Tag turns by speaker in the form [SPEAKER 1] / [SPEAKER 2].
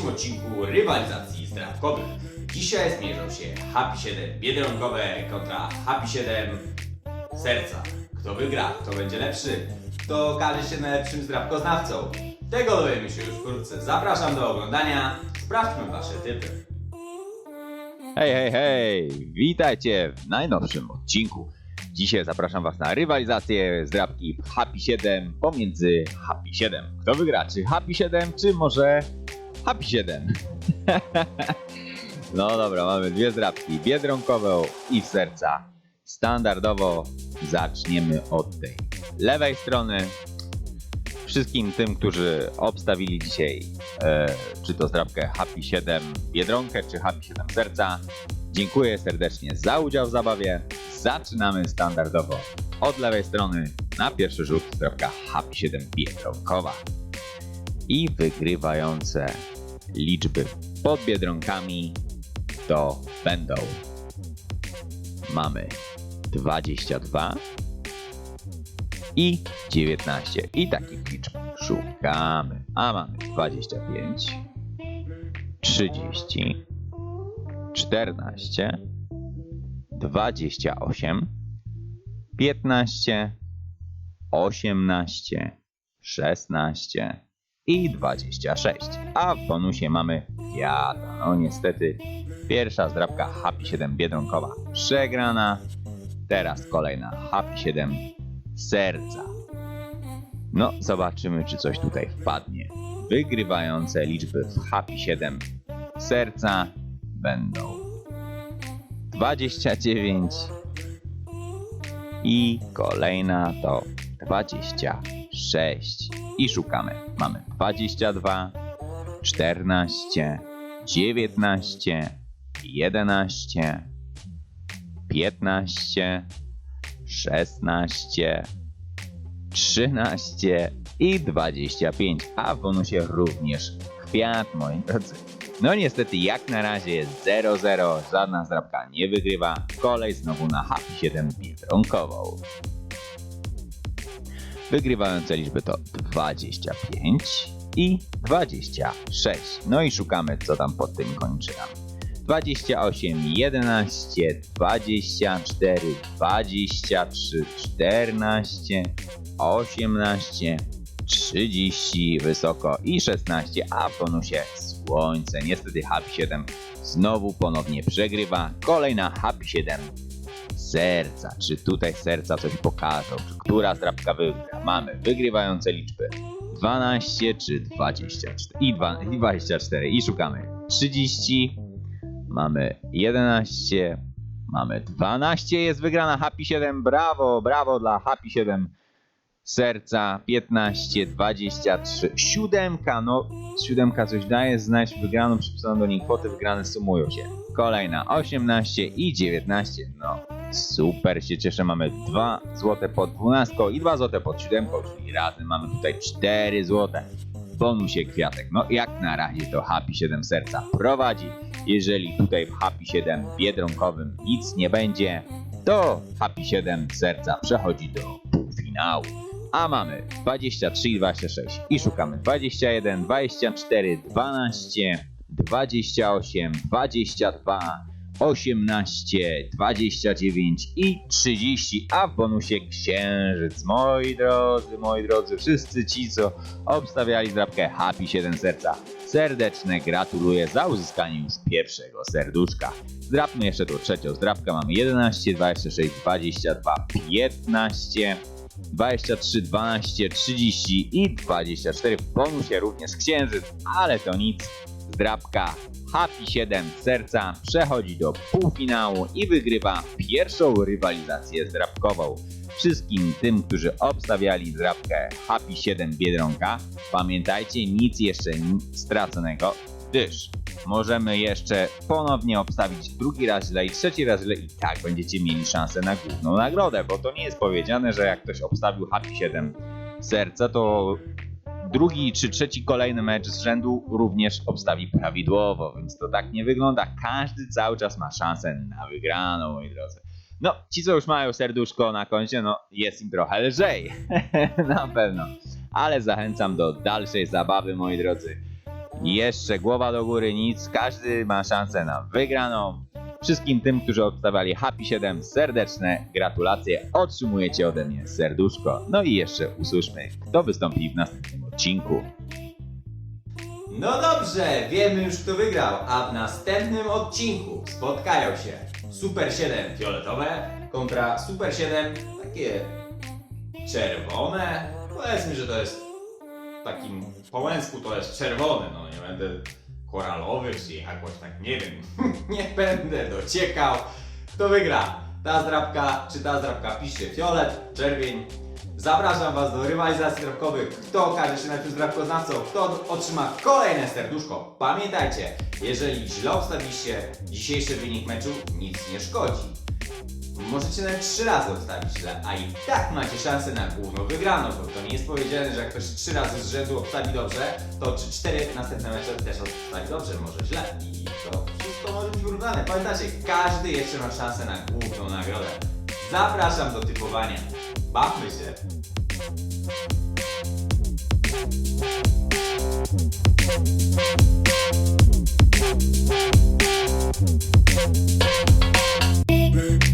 [SPEAKER 1] w pierwszym odcinku rywalizacji zdrawkowych. Dzisiaj zmierzą się Happy 7 biedronkowe kontra Happy 7 serca. Kto wygra, kto będzie lepszy, kto okaże się najlepszym zdrawkoznawcą. Tego dowiemy się już wkrótce. Zapraszam do oglądania. Sprawdźmy wasze typy.
[SPEAKER 2] Hej, hej, hej! Witajcie w najnowszym odcinku. Dzisiaj zapraszam Was na rywalizację zdrabki Happy 7 pomiędzy Happy 7. Kto wygra? Czy Happy 7, czy może Happy 7? no dobra, mamy dwie zdrabki, biedronkową i w serca. Standardowo zaczniemy od tej lewej strony. Wszystkim tym, którzy obstawili dzisiaj e, czy to zdrabkę Happy 7 Biedronkę, czy Happy 7 Serca. Dziękuję serdecznie za udział w zabawie. Zaczynamy standardowo od lewej strony. Na pierwszy rzut zdrabka Happy 7 Biedronkowa. I wygrywające liczby pod Biedronkami to będą mamy 22 i 19. I takich liczb szukamy. A mamy 25, 30, 14, 28, 15, 18, 16 i 26. A w bonusie mamy wiada. No niestety pierwsza zdrabka Happy 7 Biedronkowa przegrana. Teraz kolejna Happy 7 serca. No, zobaczymy, czy coś tutaj wpadnie. Wygrywające liczby w Happy 7 serca będą 29 i kolejna to 26. I szukamy. Mamy 22, 14, 19, 11, 15, 16, 13 i 25, a w bonusie również kwiat, moi drodzy. No niestety jak na razie jest 0-0, żadna zdrabka nie wygrywa. Kolej znowu na Happy 7 biedronkową. Wygrywające liczby to 25 i 26. No i szukamy co tam pod tymi kończynami. 28, 11, 24, 23, 14, 18, 30 wysoko i 16, a w bonusie słońce. Niestety Happy 7 znowu ponownie przegrywa. Kolejna Happy 7 serca. Czy tutaj serca coś pokażą? Czy która zdrabka wygra? Mamy wygrywające liczby 12 czy 24 i dwa- i 24 i szukamy. 30 mamy 11, mamy 12, jest wygrana. Happy 7, brawo, brawo dla Happy 7 serca, 15, 23, siódemka, no siódemka coś daje. Znać, wygraną przypisaną do niej kwoty, wygrane sumują się. Kolejna. 18 i 19, no super się cieszę, mamy 2 złote pod 12 i 2 złote pod 7, czyli razem mamy tutaj 4 złote. Bonusie kwiatek, no jak na razie to Happy 7 serca prowadzi. Jeżeli tutaj w Happy 7 biedronkowym nic nie będzie, to Happy 7 serca przechodzi do półfinału. A mamy 23 i 26 i szukamy 21, 24, 12, 28, 22, 18, 29 i 30, a w bonusie księżyc. Moi drodzy, moi drodzy, wszyscy ci, co obstawiali zdrabkę Happy 7 serca, serdeczne gratuluję za uzyskanie już pierwszego serduszka. Zdrabmy jeszcze tą trzecią zdrabkę, mamy 11, 26, 22, 15, 23, 12, 30 i 24. W bonusie również księżyc, ale to nic. Zdrabka Happy 7 serca przechodzi do półfinału i wygrywa pierwszą rywalizację zdrabkową. Wszystkim tym, którzy obstawiali zdrabkę Happy 7 Biedronka, pamiętajcie, nic jeszcze straconego, gdyż możemy jeszcze ponownie obstawić drugi raz źle i trzeci raz źle i tak będziecie mieli szansę na główną nagrodę, bo to nie jest powiedziane, że jak ktoś obstawił Happy 7 serca, to drugi czy trzeci kolejny mecz z rzędu również obstawi prawidłowo, więc to tak nie wygląda. Każdy cały czas ma szansę na wygraną, moi drodzy. No, ci co już mają serduszko na koncie, no jest im trochę lżej, na pewno. Ale zachęcam do dalszej zabawy, moi drodzy. Jeszcze głowa do góry, nic. Każdy ma szansę na wygraną. Wszystkim tym, którzy obstawiali Happy 7, serdeczne gratulacje. Otrzymujecie ode mnie serduszko. No i jeszcze usłyszmy, kto wystąpi w następnym odcinku.
[SPEAKER 1] No dobrze, wiemy już kto wygrał, a w następnym odcinku spotkają się Super 7 fioletowe kontra Super 7 takie czerwone. Powiedzmy, że to jest takim po męsku to jest czerwone, no nie będę koralowy czy jakoś tak, nie wiem, nie będę dociekał. Kto wygra? Ta zdrabka czy ta zdrabka? Piszcie fiolet, czerwień. Zapraszam Was do rywalizacji zdrabkowych. Kto okaże się najpierw zdrabkoznawcą, kto otrzyma kolejne serduszko. Pamiętajcie, jeżeli źle obstawiliście dzisiejszy wynik meczu, nic nie szkodzi. Możecie nawet trzy razy obstawić źle, a i tak macie szansę na główną wygraną, bo to nie jest powiedziane, że jak ktoś trzy razy z rzędu obstawi dobrze, to czy cztery następne mecze też obstawi dobrze, może źle. I to wszystko może być wyrównane. Pamiętajcie, każdy jeszcze ma szansę na główną nagrodę. Zapraszam do typowania. Bakmete. Big.